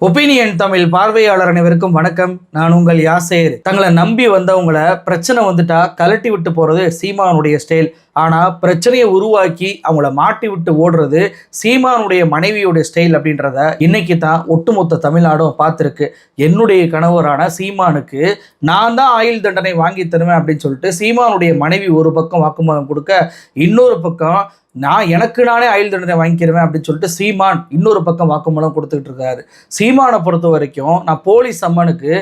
Opinion Tamil பார்வையாளர் அனைவருக்கும் வணக்கம். நான் உங்கள் யாசேர். தங்களை நம்பி வந்தவங்களை பிரச்சனை வந்துட்டா கலட்டி விட்டு போறது சீமானுடைய ஸ்டைல் ஆனால் பிரச்சனையை உருவாக்கி அவங்கள மாட்டி விட்டு ஓடுறது சீமானுடைய மனைவியுடைய ஸ்டைல் அப்படின்றத இன்னைக்கு தான் ஒட்டுமொத்த தமிழ்நாடும் பார்த்துருக்கு. என்னுடைய கணவரான சீமானுக்கு நான் தான் ஆயுள் தண்டனை வாங்கி தருவேன் அப்படின்னு சொல்லிட்டு சீமானுடைய மனைவி ஒரு பக்கம் வாக்குமூலம் கொடுக்க இன்னொரு பக்கம் நான் எனக்கு நானே ஆயுள் தண்டனை வாங்கிக்கிறேன் அப்படின்னு சொல்லிட்டு சீமான் இன்னொரு பக்கம் வாக்குமூலம் கொடுத்துக்கிட்டு இருக்காரு. சீமானை பொறுத்த வரைக்கும் நான் போலீஸ் சம்மனுக்கு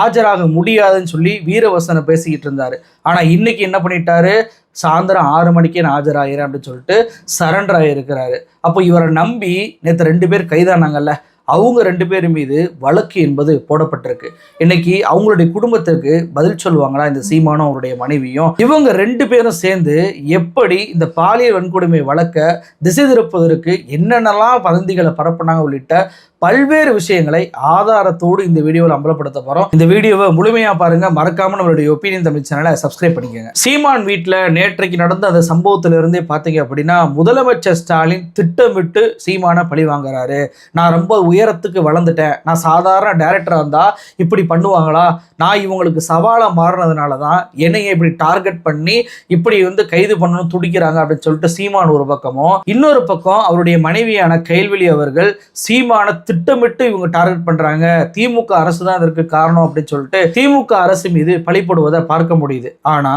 ஆஜராக முடியாதுன்னு சொல்லி வீரவசனை பேசிக்கிட்டு இருந்தார். ஆனால் இன்னைக்கு என்ன பண்ணிட்டாரு? சாயந்தரம் ஆறு மணிக்கே நான் ஆஜராகிறேன் அப்படின்னு சொல்லிட்டு சரண்டர் ஆகியிருக்கிறாரு. அப்போ இவரை நம்பி நேற்று ரெண்டு பேர் கைதானாங்கல்ல அவங்க ரெண்டு பேர் மீது வழக்கு என்பது போடப்பட்டிருக்கு. இன்னைக்கு அவங்களுடைய குடும்பத்திற்கு பதில் சொல்லுவாங்களா இந்த சீமானும் அவருடைய மனைவியும்? இவங்க ரெண்டு பேரும் சேர்ந்து எப்படி இந்த பாலியல் வன்கொடுமை வழக்க திசை திருப்பதற்கு என்னென்னலாம் வதந்திகளை பரப்புனாங்க உள்ளிட்ட பல்வேறு விஷயங்களை ஆதாரத்தோடு இந்த வீடியோவில் அம்பலப்படுத்த போகிறோம் இந்த வீடியோவை முழுமையாக பாருங்க. மறக்காம நம்மளுடைய ஒப்பீனியன் தமிழ் சேனலை சப்ஸ்கிரைப் பண்ணிக்கோங்க. சீமான் வீட்டில் நேற்றைக்கு நடந்த அந்த சம்பவத்திலிருந்தே பார்த்தீங்க அப்படின்னா முதலமைச்சர் ஸ்டாலின் திட்டமிட்டு சீமானை பழி வாங்குறாரு. நான் ரொம்ப உயரத்துக்கு வளர்ந்துட்டேன். நான் சாதாரண டேரக்டராக இருந்தால் இப்படி பண்ணுவாங்களா? நான் இவங்களுக்கு சவாலாக மாறினதுனால தான் என்னையை இப்படி டார்கெட் பண்ணி இப்படி வந்து கைது பண்ணணும் துடிக்கிறாங்க அப்படின்னு சொல்லிட்டு சீமான் ஒரு பக்கமும் இன்னொரு பக்கம் அவருடைய மனைவியான கைல்வெளி அவர்கள் சீமான திட்டமிட்டு இவங்க டார்கெட் பண்றாங்க. திமுக அரசு தான் இதற்கு காரணம் அப்படின்னு சொல்லிட்டு திமுக அரசு மீது பழிப்படுவதை பார்க்க முடியுது. ஆனா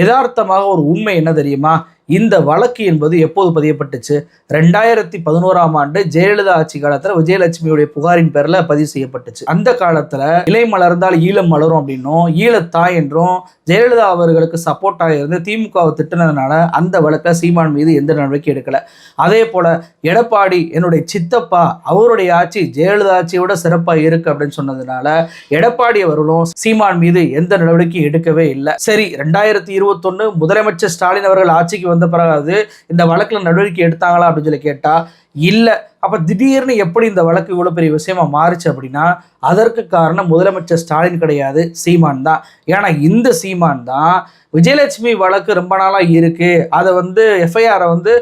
யதார்த்தமாக ஒரு உண்மை என்ன தெரியுமா? இந்த வழக்கு என்பது எப்போது பதியப்பட்டுச்சு? ரெண்டாயிரத்தி பதினோராம் ஆண்டு ஜெயலலிதா ஆட்சி காலத்தில் விஜயலட்சுமியுடைய புகாரின் பேரில் பதிவு செய்யப்பட்டுச்சு. அந்த காலத்துல இலை மலர்ந்தால் ஈழம் மலரும் அப்படின்னும் ஈழத்தாய் என்றும் ஜெயலலிதா அவர்களுக்கு சப்போர்ட்டாக இருந்து திமுகவை திட்டினதுனால அந்த வழக்கை சீமான் மீது எந்த நடவடிக்கை எடுக்கல. அதே போல எடப்பாடி என்னுடைய சித்தப்பா அவருடைய ஆட்சி ஜெயலலிதா ஆட்சியோட சிறப்பாக இருக்கு அப்படின்னு சொன்னதுனால எடப்பாடி அவர்களும் சீமான் மீது எந்த நடவடிக்கையும் எடுக்கவே இல்லை. சரி ரெண்டாயிரத்தி இருபத்தொன்னு முதலமைச்சர் ஸ்டாலின் அவர்கள் ஆட்சிக்கு வந்த பிறகு இந்த வழக்கில் நடவடிக்கை எடுத்தாங்களா அப்படின்னு சொல்லி கேட்டா இல்லை. அப்போ திடீர்னு எப்படி இந்த வழக்கு இவ்வளோ பெரிய விஷயமா மாறுச்சு அப்படின்னா அதற்கு காரணம் முதலமைச்சர் ஸ்டாலின் கிடையாது சீமான் தான். ஏன்னா இந்த சீமான் தான் விஜயலட்சுமி வழக்கு ரொம்ப நாளாக இருக்குது அதை வந்து எஃப்ஐஆரை வந்து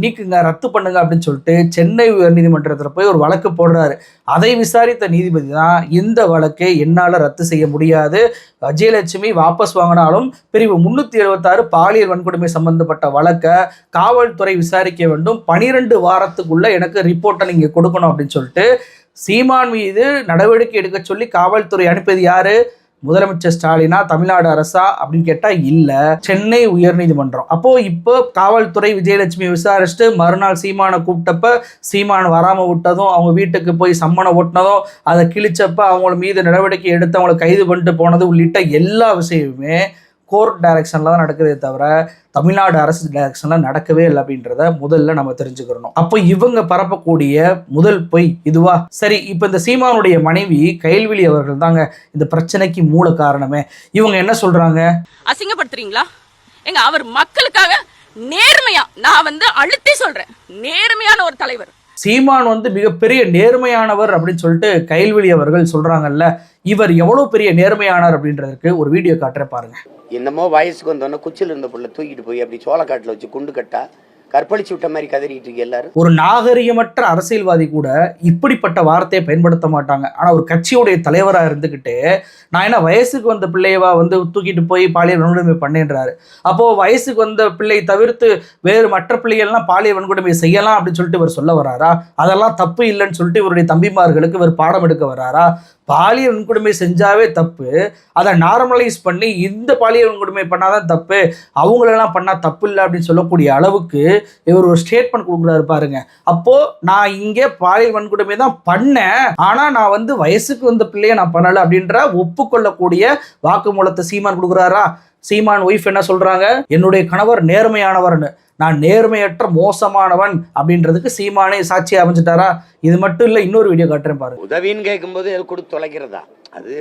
நீக்குங்க ரத்து பண்ணுங்க அப்படின்னு சொல்லிட்டு சென்னை உயர்நீதிமன்றத்தில் போய் ஒரு வழக்கு போடுறாரு. அதை விசாரித்த நீதிபதி தான் இந்த வழக்கை என்னால் ரத்து செய்ய முடியாது. விஜயலட்சுமி வாபஸ் வாங்கினாலும் பிரிவு முந்நூற்றி எழுபத்தாறு பாலியல் வன்கொடுமை சம்பந்தப்பட்ட வழக்கை காவல்துறை விசாரிக்க வேண்டும். பனிரெண்டு வாரத்துக்குள்ளே எனக்கு ரிப்போர்ட்டை நீங்கள் கொடுக்கணும் அப்படின்னு சொல்லிட்டு சீமான் மீது நடவடிக்கை எடுக்க சொல்லி காவல்துறை அனுப்பியது யாரு? முதலமைச்சர் ஸ்டாலினா தமிழ்நாடு அரசா அப்படின்னு கேட்டால் இல்லை. சென்னை உயர்நீதிமன்றம். அப்போது இப்போ காவல்துறை விஜயலட்சுமி விசாரிச்சுட்டு மறுநாள் சீமானை கூப்பிட்டப்ப சீமான் வராமல் விட்டதும் அவங்க வீட்டுக்கு போய் சம்மனை ஓட்டினதும் அதை கிழிச்சப்ப அவங்கள மீது நடவடிக்கை எடுத்து அவங்களை கைது பண்ணிட்டு போனது உள்ளிட்ட எல்லா விஷயமுமே கோர்ட் டைரக்ஷனில் தான் நடக்குதே தவிர தமிழ்நாடு அரசு டைரக்ஷனில் நடக்கவே இல்லை அப்படின்றத முதல்ல நம்ம தெரிஞ்சுக்கிறணும். அப்போ இவங்க பரப்பக்கூடிய முதல் பொய் இதுவா? சரி இப்போ இந்த சீமானுடைய மனைவி கைல்விழி அவர்கள் தாங்க இந்த பிரச்சனைக்கு மூல காரணமே. இவங்க என்ன சொல்றாங்க? அசிங்கப்படுத்துறீங்களா? எங்க அவர் மக்களுக்காக நேர்மையா நான் வந்து அழுத்தி சொல்றேன். நேர்மையான ஒரு தலைவர். சீமான் வந்து மிகப்பெரிய நேர்மையானவர் அப்படின்னு சொல்லிட்டு கைல்வெளி அவர்கள் சொல்றாங்கல்ல இவர் எவ்வளவு பெரிய நேர்மையானவர் அப்படின்றதுக்கு ஒரு வீடியோ காட்டுறேன் பாருங்க. என்னமோ வயசுக்கு வந்தோடனே குச்சியில் இருந்த பொருளை தூக்கிட்டு போய் அப்படி சோளக்காட்டில் வச்சு குண்டு கட்டா கற்பழிச்சு விட்ட மாதிரி கதறிட்டு இருக்கு எல்லாரும். ஒரு நாகரிகமற்ற அரசியல்வாதி கூட இப்படிப்பட்ட வார்த்தையை பயன்படுத்த மாட்டாங்க. ஆனா ஒரு கட்சியுடைய தலைவரா இருந்துகிட்டு நான் என்ன வயசுக்கு வந்த பிள்ளையவா வந்து தூக்கிட்டு போய் பாலியல் வன்கொடுமை பண்ணேன்றாரு. அப்போ வயசுக்கு வந்த பிள்ளை தவிர்த்து வேறு மற்ற பிள்ளைகள்லாம் பாலியல் வன்கொடுமை செய்யலாம் அப்படின்னு சொல்லிட்டு இவர் சொல்ல வராரா? அதெல்லாம் தப்பு இல்லைன்னு சொல்லிட்டு இவருடைய தம்பிமார்களுக்கு இவர் பாடம் எடுக்க வராரா? பாலியல் வன்கொடுமை செஞ்சாவே தப்பு. அதை நார்மலைஸ் பண்ணி இந்த பாலியல் வன்கொடுமை பண்ணாதான் தப்பு. அவங்களெல்லாம் பண்ணால் தப்பு இல்லை அப்படின்னு சொல்லக்கூடிய அளவுக்கு இவர் ஒரு ஸ்டேட்மெண்ட் கொடுக்குறாரு பாருங்க. அப்போது நான் இங்கே பாலியல் வன்கொடுமை தான் பண்ணேன். ஆனால் நான் வந்து வயசுக்கு வந்த பிள்ளையை நான் பண்ணலை அப்படின்ற ஒப்புக்கொள்ளக்கூடிய வாக்குமூலத்தை சீமான் கொடுக்குறாரா? சீமான் ஒய்ஃப் என்ன சொல்கிறாங்க என்னுடைய கணவர் நேர்மையானவர்னு. நான் நேர்மையற்ற மோசமானவன் அப்படின்றதுக்கு சீமானே சாட்சியா அமைஞ்சிட்டாரா? இது மட்டும் இல்லை இன்னொரு வீடியோ காட்டுறேன் பாருங்க உதவின்னு கேட்கும்போது அது கொடுத்து தொலைக்கிறதா? அது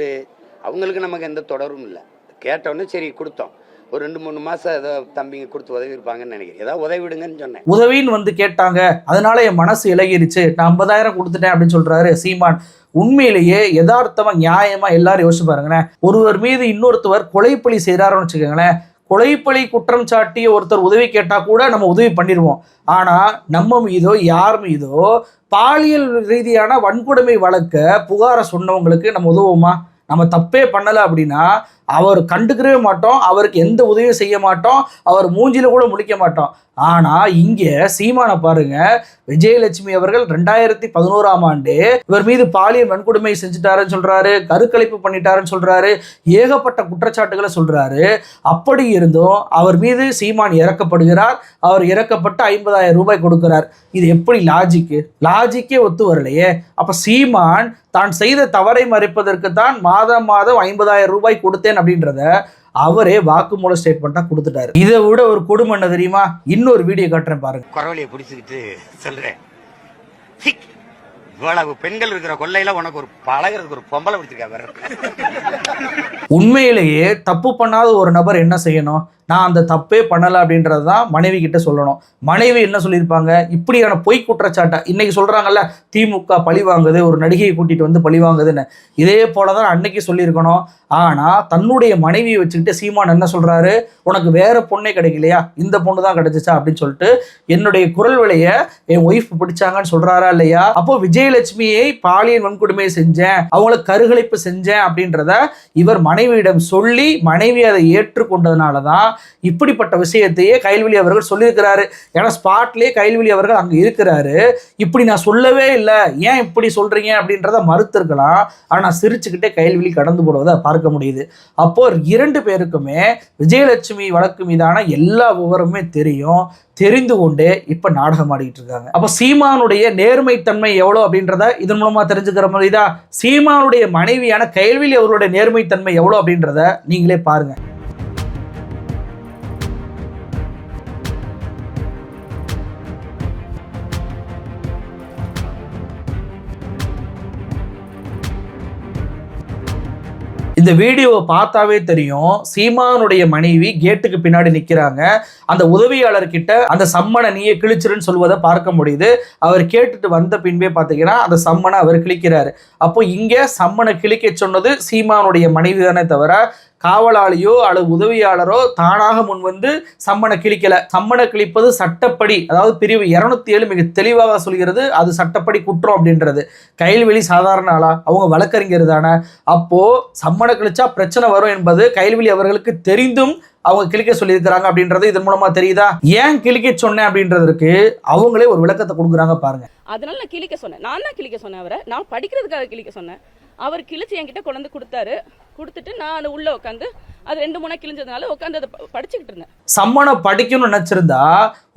அவங்களுக்கு நமக்கு எந்த தொடரும் இல்லை. கேட்டோன்னே சரி கொடுத்தோம். ஒரு ரெண்டு மூணு மாதம் ஏதோ தம்பிங்க கொடுத்து உதவி இருப்பாங்கன்னு நினைக்கிறேன். ஏதாவது உதவி விடுங்கன்னு சொன்னேன். உதவின்னு வந்து கேட்டாங்க. அதனால என் மனசு இலகிருச்சு. நான் ஐம்பதாயிரம் கொடுத்துட்டேன் அப்படின்னு சொல்றாரு சீமான். உண்மையிலேயே யதார்த்தமா நியாயமா எல்லாரும் யோசிச்சு பாருங்களேன். ஒருவர் மீது இன்னொருத்தவர் கொலைப்பழி செய்கிறாருன்னு வச்சுக்கோங்களேன். கொலைப்பழி குற்றம் சாட்டிய ஒருத்தர் உதவி கேட்டா கூட நம்ம உதவி பண்ணிடுவோம். ஆனா நம்ம மீதோ யார் மீதோ பாலியல் ரீதியான வன்கொடுமை வழக்க புகாரை சொன்னவங்களுக்கு நம்ம உதவுவோமா? நம்ம தப்பே பண்ணலை அப்படின்னா அவர் கண்டுக்கவே மாட்டோம் அவருக்கு எந்த உதவியும் செய்ய மாட்டோம் அவர் மூஞ்சில கூட முழிக்க மாட்டோம். ஆனா இங்கே சீமானை பாருங்க விஜயலட்சுமி அவர்கள் ரெண்டாயிரத்தி பதினோராம் ஆண்டு இவர் மீது பாலியல் வன்கொடுமை செஞ்சுட்டாருன்னு சொல்றாரு கருக்கலைப்பு பண்ணிட்டாருன்னு சொல்றாரு ஏகப்பட்ட குற்றச்சாட்டுகளை சொல்றாரு. அப்படி இருந்தும் அவர் மீது சீமான் இறக்கப்படுகிறார் அவர் இறக்கப்பட்டு ஐம்பதாயிரம் ரூபாய் கொடுக்கிறார். இது எப்படி லாஜிக்கு லாஜிக்கே ஒத்து வரலையே. அப்ப சீமான் தான் செய்த தவறை மறைப்பதற்கு தான் மாதம் மாதம் ஐம்பதாயிரம் ரூபாய் கொடுத்தேன் அப்படின்றத அவரே வாக்குமூல ஸ்டேட்மெண்ட்டா கொடுத்துட்டாரு. இதை விட ஒரு கொடுமை என்ன தெரியுமா? இன்னொரு வீடியோ காட்டுறேன் பாருங்க. குறவழியை பிடிச்சிக்கிட்டு சொல்றேன். ஹிக். இவ்வளவு பெண்கள் இருக்கிற கொள்ளையில உனக்கு ஒரு பழகிறதுக்கு ஒரு பொம்பளை பிடிச்சிருக்கா வேற உண்மையிலேயே தப்பு பண்ணாத ஒரு நபர் என்ன செய்யணும்? நான் அந்த தப்பே பண்ணலை அப்படின்றது தான் மனைவி கிட்ட சொல்லணும். மனைவி என்ன சொல்லியிருப்பாங்க? இப்படியான பொய் குற்றச்சாட்டை இன்னைக்கு சொல்கிறாங்கல்ல திமுக பழி வாங்குது ஒரு நடிகையை கூட்டிகிட்டு வந்து பழி வாங்குதுன்னு. இதே போல தான் அன்னைக்கு சொல்லியிருக்கணும். ஆனால் தன்னுடைய மனைவியை வச்சுக்கிட்டு சீமான் என்ன சொல்கிறாரு உனக்கு வேறு பொண்ணே கிடைக்கலையா? இந்த பொண்ணு தான் கிடைச்சிச்சா? அப்படின்னு சொல்லிட்டு என்னுடைய குரல் விலையை என் ஒய்ஃப் பிடிச்சாங்கன்னு சொல்கிறாரா இல்லையா? அப்போ விஜயலட்சுமியை பாலியல் வன்கொடுமையை செஞ்சேன் அவங்கள கருகலைப்பு செஞ்சேன் அப்படின்றத இவர் மனைவியிடம் சொல்லி மனைவி அதை ஏற்றுக்கொண்டதுனால தான் இப்படிப்பட்ட விஷயத்தையே கைல்வெளி அவர்கள் சொல்லியிருக்கிறாரு. ஏன்னா ஸ்பாட்லேயே கைல்வெளி அவர்கள் அங்கே இருக்கிறாரு. இப்படி நான் சொல்லவே இல்லை. ஏன் இப்படி சொல்கிறீங்க அப்படின்றத மறுத்திருக்கலாம். ஆனால் சிரிச்சுக்கிட்டே கைல்வெளி கடந்து போடுவதை பார்க்க முடியுது. அப்போது இரண்டு பேருக்குமே விஜயலட்சுமி வழக்கு மீதான எல்லா விவரமுமே தெரியும். தெரிந்து கொண்டே இப்போ நாடகம் ஆடிக்கிட்டு இருக்காங்க. அப்போ சீமானுடைய நேர்மைத்தன்மை எவ்வளோ அப்படின்றத இதன் மூலமாக தெரிஞ்சுக்கிற மாதிரி தான் சீமானுடைய மனைவியான கைல்வெளி அவர்களுடைய நேர்மைத்தன்மை எவ்வளோ அப்படின்றத நீங்களே பாருங்கள் இந்த வீடியோவை பார்த்தாவே தெரியும். சீமானுடைய மனைவி கேட்டுக்கு பின்னாடி நிற்கிறாங்க அந்த உதவியாளர்கிட்ட அந்த சம்மனை நீயே கிழிச்சிருன்னு சொல்வதை பார்க்க முடியுது. அவர் கேட்டுட்டு வந்த பின்பே பார்த்தீங்கன்னா அந்த சம்மனை அவர் கிழிக்கிறாரு. அப்போ இங்கே சம்மனை கிழிக்க சொன்னது சீமானுடைய மனைவி தானே தவிர காவலாளியோ அல்லது உதவியாளரோ தானாக முன் வந்து சம்மனை கிழிக்கல. சம்மனை கிழிப்பது சட்டப்படி அதாவது பிரிவு இருநூத்தி ஏழு மிக தெளிவாக சொல்கிறது அது சட்டப்படி குற்றம் அப்படின்றது. கைல்வெளி சாதாரண ஆளா? அவங்க வழக்கறிஞர் தானே. அப்போ சம்மனை கிழிச்சா பிரச்சனை வரும் என்பது கைல்வெளி அவர்களுக்கு தெரிந்தும் அவங்க கிழிக்க சொல்லியிருக்கிறாங்க அப்படின்றது இதன் மூலமா தெரியுதா? ஏன் கிழிக்க சொன்னேன் அப்படின்றதுக்கு அவங்களே ஒரு விளக்கத்தை கொடுக்குறாங்க பாருங்க. அதனால நான் கிழிக்க சொன்னேன். நான் தான் கிழிக்க சொன்னேன் அவரை. நான் படிக்கிறதுக்காக கிழிக்க சொன்னேன். அவர் கிழிச்சு என்கிட்ட கொண்டு கொடுத்தாரு. கொடுத்துட்டு நான் அது உள்ள உட்காந்து அது ரெண்டு மூணா கிழிஞ்சதுனால உட்காந்து அதை படிச்சுக்கிட்டு இருந்தேன். சம்மனை படிக்கணும்னு நினச்சிருந்தா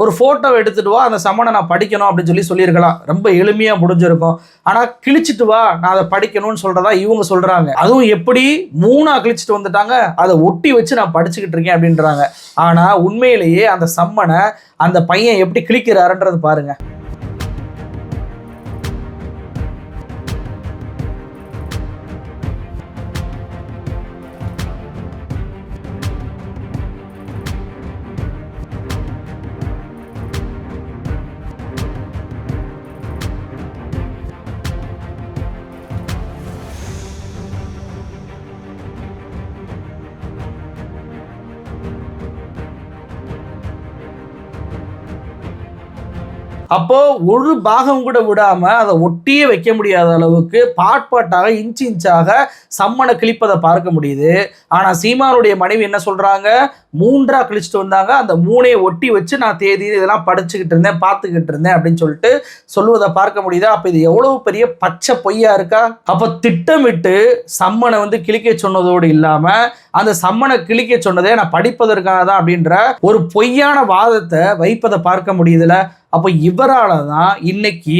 ஒரு ஃபோட்டோ எடுத்துட்டு வா அந்த சம்மனை நான் படிக்கணும் அப்படின்னு சொல்லி சொல்லியிருக்கலாம். ரொம்ப எளிமையாக முடிஞ்சிருக்கும். ஆனால் கிழிச்சிட்டு வா நான் அதை படிக்கணும்னு சொல்கிறதா இவங்க சொல்கிறாங்க அதுவும் எப்படி மூணா கிழிச்சிட்டு வந்துட்டாங்க அதை ஒட்டி வச்சு நான் படிச்சுக்கிட்டு இருக்கேன் அப்படின்றாங்க. ஆனால் உண்மையிலேயே அந்த சம்மனை அந்த பையன் எப்படி கிழிக்கிறாருன்றது பாருங்கள் அப்போ ஒரு பாகம் கூட விடாம அதை ஒட்டியே வைக்க முடியாத அளவுக்கு பாட் பாட்டாக இன்ச் இன்ச்சாக சம்மனை கிழிப்பதை பார்க்க முடியுது. ஆனா சீமானுடைய மனைவி என்ன சொல்றாங்க? மூன்றா கிழிச்சிட்டு வந்தாங்க. அந்த மூணையை ஒட்டி வச்சு நான் தேதி இதெல்லாம் படிச்சுக்கிட்டு இருந்தேன் பார்த்துக்கிட்டு இருந்தேன் அப்படின்னு சொல்லிட்டு சொல்லுவதை பார்க்க முடியுது? அப்ப இது எவ்வளவு பெரிய பச்சை பொய்யா இருக்கா? அப்ப திட்டமிட்டு சம்மனை வந்து கிழிக்க சொன்னதோடு இல்லாம அந்த சம்மனை கிழிக்க சொன்னதே நான் படிப்பதற்காக தான் அப்படின்ற ஒரு பொய்யான வாதத்தை வைப்பதை பார்க்க முடியுதுல. அப்போ இவரால தான் இன்னைக்கு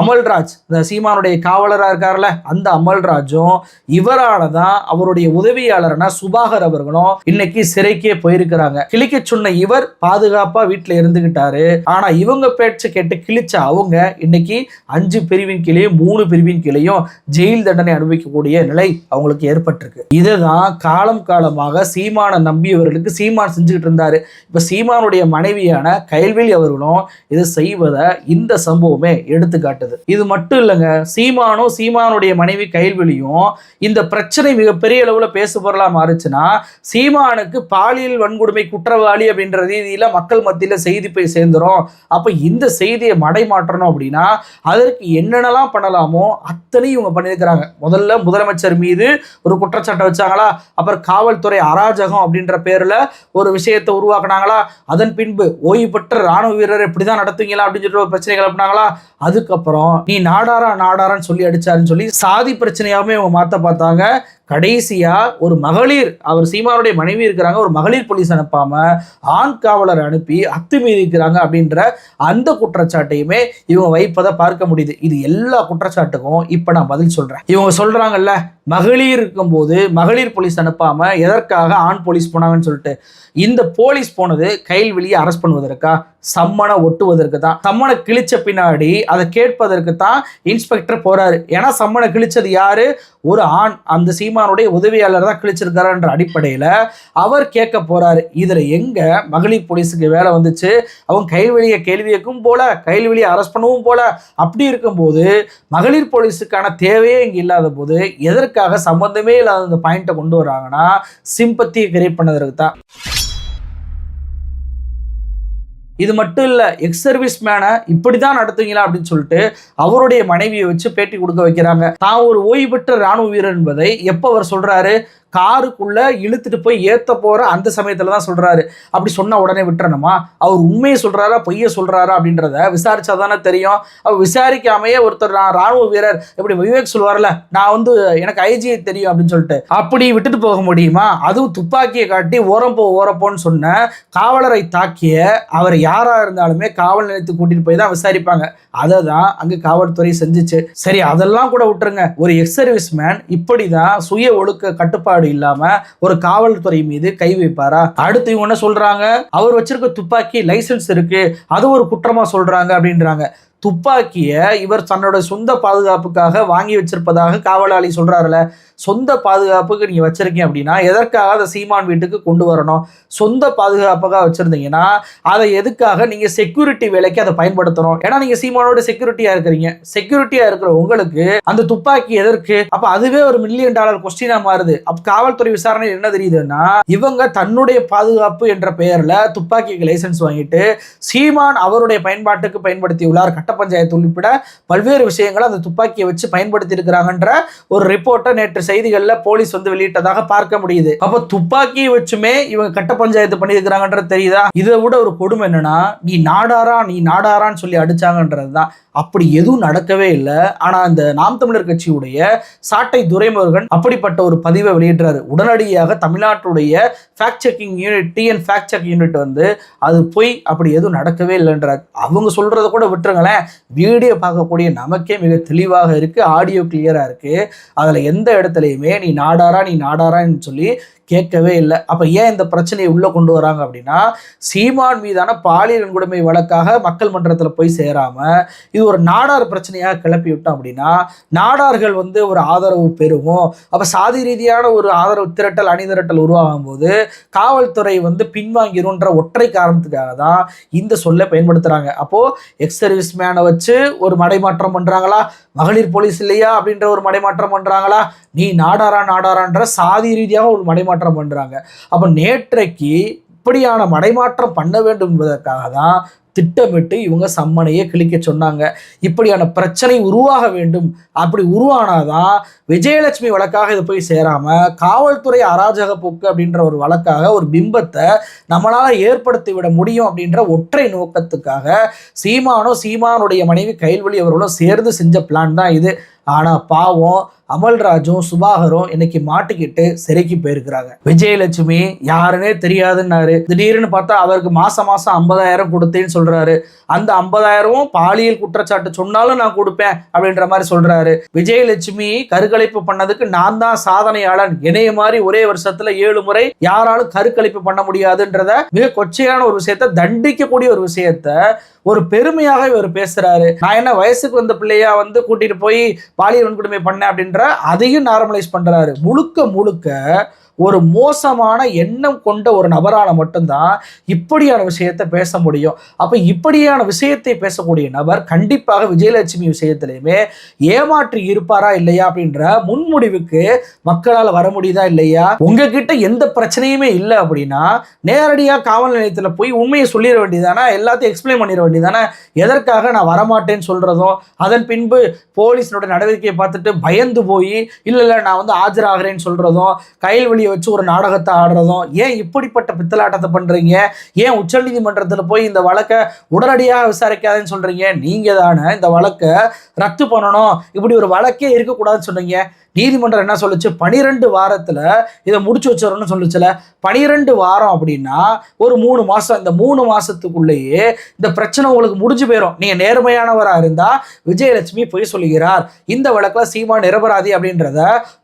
அமல்ராஜ் இந்த சீமானுடைய காவலராக இருக்கார்ல அந்த அமல்ராஜும் இவரால தான் அவருடைய உதவியாளரான சுபாகர் அவர்களும் இன்னைக்கு சிறைக்கே போயிருக்கிறாங்க. கிளிக்க சொன்ன இவர் பாதுகாப்பாக வீட்டில் இருந்துகிட்டாரு. ஆனா இவங்க பேச்சு கேட்டு கிழிச்ச அவங்க இன்னைக்கு அஞ்சு பிரிவின் கீழேயும் மூணு பிரிவின் கீழேயும் ஜெயில் தண்டனை அனுபவிக்கக்கூடிய நிலை அவங்களுக்கு ஏற்பட்டிருக்கு. இதுதான் காலம் காலமாக சீமானை நம்பியவர்களுக்கு சீமான் செஞ்சுக்கிட்டு இருந்தாரு. இப்போ சீமானுடைய மனைவியான கைல்வெளி அவர்களும் இது செய்வதை இந்த சம்பவமே எடுத்துக்காட்டுது. இது மட்டும் இல்லைங்க சீமானும் சீமானுடைய மனைவி கைல்வெளியும் இந்த பிரச்சனை மிகப்பெரிய அளவில் பேசு பொருளாக மாறுச்சுன்னா சீமானுக்கு பாலியல் வன்கொடுமை குற்றவாளி அப்படின்ற ரீதியில் மக்கள் மத்தியில் செய்தி போய் சேர்ந்துரும். அப்போ இந்த செய்தியை மடை மாற்றணும் அப்படின்னா அதற்கு என்னென்னலாம் பண்ணலாமோ அத்தனையும் இவங்க பண்ணியிருக்கிறாங்க. முதல்ல முதலமைச்சர் மீது ஒரு குற்றச்சாட்டை வச்சாங்களா அப்புறம் காவல்துறை அராஜகம் அப்படின்ற பேர்ல ஒரு விஷயத்தை உருவாக்குனாங்களா அதன் பின்பு ஓய்வு பெற்ற ராணுவ வீரர் இப்படிதான் நடத்துவீங்களா அப்படின்னு சொல்லிட்டு ஒரு பிரச்சனை கிளப்புனாங்களா? அதுக்கப்புறம் நீ நாடாரா நாடாரான்னு சொல்லி அடிச்சாருன்னு சொல்லி சாதி பிரச்சனையாவே இவங்க மாத்த பார்த்தாங்க. கடைசியா ஒரு மகளிர் அவர் சீமானுடைய மனைவி இருக்கிறாங்க ஒரு மகளிர் போலீஸ் அனுப்பாம ஆண் காவலர் அனுப்பி அத்துமீறிக்கிறாங்க அப்படின்ற அந்த குற்றச்சாட்டையுமே இவங்க வைப்பதை பார்க்க முடியுது. இது எல்லா குற்றச்சாட்டுக்கும் இப்ப நான் பதில் சொல்றேன். இவங்க சொல்றாங்கல்ல மகளிர் இருக்கும்போது மகளிர் போலீஸ் அனுப்பாம எதற்காக ஆண் போலீஸ் போனாங்கன்னு சொல்லிட்டு. இந்த போலீஸ் போனது கையில் வெளியே அரெஸ்ட் பண்ணுவதற்கா? சம்மனை ஒட்டுவதற்கு தான் சம்மனை கிழிச்ச பின்னாடி அதை கேட்பதற்கு தான் இன்ஸ்பெக்டர் போறாரு. ஏன்னா சம்மனை கிழிச்சது யாரு? ஒரு ஆண். அந்த சீமானுடைய உதவியாளர் தான் கிழிச்சிருக்காருன்ற அடிப்படையில் அவர் கேட்க போறாரு. இதுல எங்க மகளிர் போலீஸுக்கு வேலை வந்துச்சு? அவங்க கைவெளியை கேள்வியக்கும் போல கைவெளியை அரெஸ்ட் பண்ணவும் போல. அப்படி இருக்கும்போது மகளிர் போலீஸுக்கான தேவையே இங்கே இல்லாத போது எதற்காக சம்பந்தமே இல்லாத அந்த பாயிண்ட்டை கொண்டு வராங்கன்னா சிம்பத்தியை கிரியேட் பண்ணதற்கு தான் இது மட்டும் இல்ல எக்ஸ் சர்வீஸ் மேனை இப்படிதான் நடத்துவீங்களா அப்படின்னு சொல்லிட்டு அவருடைய மனைவியை வச்சு பேட்டி கொடுக்க வைக்கிறாங்க. தான் ஒரு ஓய்வு பெற்ற ராணுவ வீரர் என்பதை எப்ப அவர் சொல்றாரு? காருக்குள்ள இழுத்துட்டு போய் ஏத்த போற அந்த சமயத்துல தான் சொல்றாரு. அப்படி சொன்ன உடனே விட்டுறணுமா? அவர் உண்மையை சொல்றாரா பொய்ய சொல்றாரா அப்படின்றத விசாரிச்சா தானே தெரியும். அவர் விசாரிக்காமையே ஒருத்தர் நான் ராணுவ வீரர் எப்படி விவேக் சொல்லுவார்ல நான் வந்து எனக்கு ஐஜி தெரியும் அப்படின்னு சொல்லிட்டு அப்படி விட்டுட்டு போக முடியுமா? அதுவும் துப்பாக்கியை காட்டி ஓரம் போ ஓரப்போன்னு சொன்ன காவலரை தாக்கிய அவர் யாரா இருந்தாலுமே காவல் நிலையத்துக்கு கூட்டிட்டு போய் தான் விசாரிப்பாங்க. அதை தான் அங்கே காவல்துறை செஞ்சுச்சு. சரி அதெல்லாம் கூட விட்டுருங்க. ஒரு எக்ஸ் சர்வீஸ் மேன் இப்படிதான் சுய ஒழுக்க கட்டுப்பாடு இல்லாம ஒரு காவல்துறை மீது கை வைப்பாரா? அடுத்து இவங்க என்ன சொல்றாங்க? அவர் வச்சிருக்க துப்பாக்கி லைசென்ஸ் இருக்கு. அது ஒரு குற்றமா சொல்றாங்க அப்படின்றாங்க. துப்பாக்கியை இவர் தன்னோட சொந்த பாதுகாப்புக்காக வாங்கி வச்சிருப்பதாக காவலாளி சொல்றாருல. சொந்த பாதுகாப்புக்கு நீங்கள் வச்சுருக்கீங்க அப்படின்னா எதற்காக அதை சீமான் வீட்டுக்கு கொண்டு வரணும்? சொந்த பாதுகாப்புக்காக வச்சுருந்தீங்கன்னா அதை எதுக்காக நீங்கள் செக்யூரிட்டி வேலைக்கு அதை பயன்படுத்தணும்? ஏன்னா நீங்க சீமானோட செக்யூரிட்டியாக இருக்கிறீங்க. செக்யூரிட்டியாக இருக்கிற உங்களுக்கு அந்த துப்பாக்கி எதற்கு? அப்போ அதுவே ஒரு மில்லியன் டாலர் கொஸ்டினாக மாறுது. அப்போ காவல்துறை விசாரணை என்ன தெரியுதுன்னா இவங்க தன்னுடைய பாதுகாப்பு என்ற பெயர்ல துப்பாக்கிக்கு லைசன்ஸ் வாங்கிட்டு சீமான் அவருடைய பயன்பாட்டுக்கு பயன்படுத்தியுள்ளார் கட்ட பஞ்சாயத்து உள்பட பல்வேறு விஷயங்களை அந்த துப்பாக்கியை வச்சு பயன்படுத்தி இருக்கிறாங்கன்ற ஒரு ரிப்போர்ட்டை நேற்று செய்திகள்ல போலீஸ் வந்து வெளியிட்டதாக பார்க்க முடியுது. அப்ப துப்பாக்கியை வச்சுமே இவங்க கட்ட பஞ்சாயத்து பண்ணியிருக்கிறாங்கன்றது தெரியுதா? இதை விட ஒரு கொடுமை என்னன்னா நீ நாடாரா நீ நாடாரான்னு சொல்லி அடிச்சாங்கன்றது தான் அப்படி எதுவும் நடக்கவே இல்லை. ஆனா அந்த நாம் தமிழர் கட்சியுடைய சாட்டை துரைமுருகன் அப்படிப்பட்ட ஒரு பதிவை வெளியிடுறாரு. உடனடியாக தமிழ்நாட்டுடைய fact checking unit TN fact check unit வந்து அது போய் அப்படி எதுவும் நடக்கவே இல்லைன்றார். அவங்க சொல்றதை கூட விட்டுருங்களேன். வீடியோ பார்க்கக்கூடிய நமக்கே மிக தெளிவாக இருக்கு ஆடியோ கிளியரா இருக்கு. அதுல எந்த இடத்துல இடத்துலையுமே நீ நாடாரா நீ நாடாரான்னு சொல்லி கேட்கவே இல்லை. அப்போ ஏன் இந்த பிரச்சனையை உள்ளே கொண்டு வராங்க அப்படின்னா சீமான் மீதான பாலியல் வன்கொடுமை வழக்காக மக்கள் மன்றத்தில் போய் சேராமல் இது ஒரு நாடார் பிரச்சனையாக கிளப்பி விட்டோம் அப்படின்னா நாடார்கள் வந்து ஒரு ஆதரவு பெறுவோம். அப்போ சாதி ரீதியான ஒரு ஆதரவு திரட்டல் அணிதிரட்டல் உருவாகும் போது காவல்துறை வந்து பின்வாங்கிரும்ன்ற ஒற்றை காரணத்துக்காக தான் இந்த சொல்லை பயன்படுத்துகிறாங்க அப்போது எக்ஸ் சர்வீஸ் மேனை வச்சு ஒரு மடைமாற்றம் பண்ணுறாங்களா மகளிர் போலீஸ் இல்லையா? அப்படின்ற ஒரு மடைமாற்றம் பண்ணுறாங்களா நீ நாடாரா நாடாரான்ற சாதி ரீதியாக ஒரு மடைமாற்றம் பண்ணுறாங்க அப்போ நேற்றைக்கு இப்படியான மடைமாற்றம் பண்ண வேண்டும் என்பதற்காக தான் திட்டமிட்டு இவங்க சம்மனையே கிழிக்க சொன்னாங்க. இப்படியான பிரச்சனை உருவாக வேண்டும். அப்படி உருவானாதான் விஜயலட்சுமி வழக்காக இது போய் சேராம காவல்துறை அராஜக போக்கு அப்படின்ற ஒரு வழக்காக ஒரு பிம்பத்தை நம்மளால ஏற்படுத்தி விட முடியும் அப்படின்ற ஒற்றை நோக்கத்துக்காக சீமானோ சீமானுடைய மனைவி கைல்வழி அவர்களும் சேர்ந்து செஞ்ச பிளான் தான் இது. ஆனா பாவம் அமல்ராஜும் சுபாகரும் இன்னைக்கு மாட்டிக்கிட்டு சிறைக்கு போயிருக்கிறாங்க. விஜயலட்சுமி யாருன்னே தெரியாதுன்னாரு. திடீர்னு பார்த்தா அவருக்கு மாசம் மாசம் ஐம்பதாயிரம் கொடுத்தேன்னு சொல்றாரு. அந்த ஐம்பதாயிரமும் பாலியல் குற்றச்சாட்டு சொன்னாலும் நான் கொடுப்பேன் அப்படின்ற மாதிரி சொல்றாரு. விஜயலட்சுமி கருக்கலைப்பு பண்ணதுக்கு நான் தான் சாதனையாளன். இணைய மாதிரி ஒரே வருஷத்துல ஏழு முறை யாராலும் கருக்கலைப்பு பண்ண முடியாதுன்றத மிக கொச்சையான ஒரு விஷயத்த தண்டிக்கக்கூடிய ஒரு விஷயத்த ஒரு பெருமையாக இவர் பேசுறாரு. நான் என்ன வயசுக்கு வந்த பிள்ளையா வந்து கூட்டிட்டு போய் பாலியல் வன்கொடுமை பண்ணேன் அப்படின்ற அதையும் நார்மலைஸ் பண்றாரு. முழுக்க முழுக்க ஒரு மோசமான எண்ணம் கொண்ட ஒரு நபரால் மட்டும்தான் இப்படியான விஷயத்தை பேச முடியும். அப்ப இப்படியான விஷயத்தை பேசக்கூடிய நபர் கண்டிப்பாக விஜயலட்சுமி விஷயத்திலையுமே ஏமாற்றி இருப்பாரா இல்லையா அப்படின்ற முன்முடிவுக்கு மக்களால் வர முடியுதா இல்லையா? உங்ககிட்ட எந்த பிரச்சனையுமே இல்லை அப்படின்னா நேரடியாக காவல் நிலையத்தில் போய் உண்மையை சொல்லிட வேண்டியதானே எல்லாத்தையும் எக்ஸ்பிளைன் பண்ணிட வேண்டியதானே எதற்காக நான் வரமாட்டேன்னு சொல்றதும் அதன் பின்பு போலீஸினுடைய நடவடிக்கையை பார்த்துட்டு பயந்து போய் இல்லை இல்லை நான் வந்து ஆஜராகிறேன்னு சொல்றதும் கையில் வெளியே வச்சு ஒரு நாடகத்தை ஆடுறதும் ஏன் இப்படிப்பட்ட பித்தலாட்டத்தை பண்றீங்க? ஏன் உச்சநீதிமன்றத்தில் போய் இந்த வழக்கை உடனடியாக விசாரிக்காதேன்னு சொல்றீங்க? நீங்க தானே இந்த வழக்கை ரத்து பண்ணணும். இப்படி ஒரு வழக்கே இருக்கக்கூடாதுன்னு சொன்னீங்க. நீதிமன்றம் என்ன சொல்லுச்சு? பனிரெண்டு வாரத்தில் இதை முடிச்சு வச்சிடணும்னு சொல்லுச்சுல. பனிரெண்டு வாரம் அப்படின்னா ஒரு மூணு மாதம் இந்த மூணு மாதத்துக்குள்ளேயே இந்த பிரச்சனை உங்களுக்கு முடிஞ்சு போயிடும் நீங்கள் நேர்மையானவராக இருந்தால் விஜயலட்சுமி பொய் சொல்லுகிறார். இந்த வழக்கில் சீமா நிரபராதி அப்படின்றத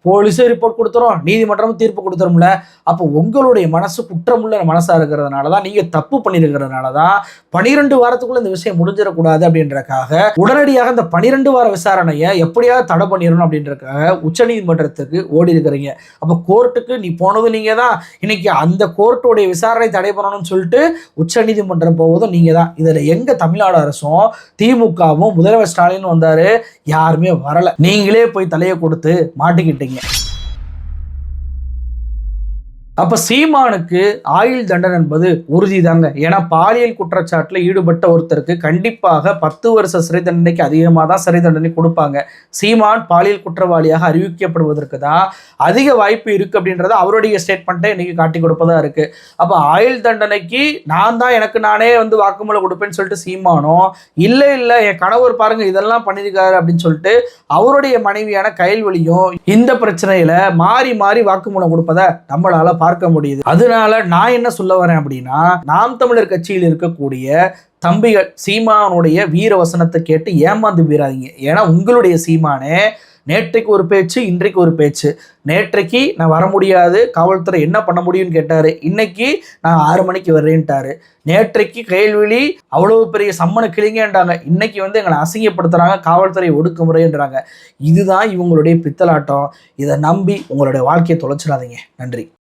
போலீஸும் ரிப்போர்ட் கொடுத்துரும். நீதிமன்றமும் தீர்ப்பு கொடுத்துரும்ல. அப்போ உங்களுடைய மனசு குற்றமுள்ள மனசாக இருக்கிறதுனால தான் நீங்கள் தப்பு பண்ணியிருக்கிறதுனால தான் பனிரெண்டு வாரத்துக்குள்ள இந்த விஷயம் முடிஞ்சிடக்கூடாது அப்படின்றக்காக உடனடியாக இந்த பனிரெண்டு வார விசாரணையை எப்படியாவது தடை பண்ணிடணும் அப்படின்றக்காக உச்சநீதிமன்றத்துக்கு ஓடி இருக்கிறீங்க அப்போ கோர்ட்டுக்கு நீ போனதும் நீங்கள் தான் இன்னைக்கு அந்த கோர்ட்டோடைய விசாரணை தடை பண்ணணும்னு சொல்லிட்டு உச்சநீதிமன்றம் போவதும் நீங்கள் தான் இதில் எங்கே தமிழ்நாடு அரசும் திமுகவும் முதல்வர் ஸ்டாலின் வந்தார். யாருமே வரலை. நீங்களே போய் தலையை கொடுத்து மாட்டிக்கிட்டீங்க. அப்போ சீமானுக்கு ஆயுள் தண்டனை என்பது உறுதிதாங்க. ஏன்னா பாலியல் குற்றச்சாட்டில் ஈடுபட்ட ஒருத்தருக்கு கண்டிப்பாக பத்து வருஷ சிறை தண்டனைக்கு அதிகமாக தான் சிறை தண்டனை கொடுப்பாங்க. சீமான் பாலியல் குற்றவாளியாக அறிவிக்கப்படுவதற்கு தான் அதிக வாய்ப்பு இருக்குது அப்படின்றத அவருடைய ஸ்டேட்மெண்ட்டை இன்னைக்கு காட்டி கொடுப்பதாக இருக்குது அப்போ ஆயுள் தண்டனைக்கு நான் தான் எனக்கு நானே வந்து வாக்குமூலம் கொடுப்பேன்னு சொல்லிட்டு சீமானோ இல்லை இல்லை என் கணவர் பாருங்கள் இதெல்லாம் பண்ணியிருக்காரு அப்படின்னு சொல்லிட்டு அவருடைய மனைவியான கைல்வழியும் இந்த பிரச்சனையில் மாறி மாறி வாக்குமூலம் கொடுப்பதை நம்மளால பார்க்க முடியுது. அதனால நான் என்ன சொல்ல வரேன் அப்படின்னா நாம் தமிழர் கட்சியில் இருக்கக்கூடிய தம்பிகள் சீமானுடைய வீர வசனத்தை கேட்டு ஏமாந்து போயிடாதீங்க ஏன்னா உங்களுடைய சீமானே நேற்றைக்கு ஒரு பேச்சு இன்றைக்கு ஒரு பேச்சு. நேற்றைக்கு நான் வர முடியாது காவல்துறை என்ன பண்ண முடியும்னு கேட்டாரு. இன்னைக்கு நான் ஆறு மணிக்கு வர்றேன்ட்டாரு. நேற்றைக்கு கைல்வெளி அவ்வளவு பெரிய சம்மனை கிளிங்கன்றாங்க. இன்னைக்கு வந்து எங்களை அசிங்கப்படுத்துறாங்க காவல்துறை ஒடுக்குமுறைன்றாங்க. இதுதான் இவங்களுடைய பித்தலாட்டம். இதை நம்பி உங்களுடைய வாழ்க்கையை தொலைச்சிடாதீங்க. நன்றி.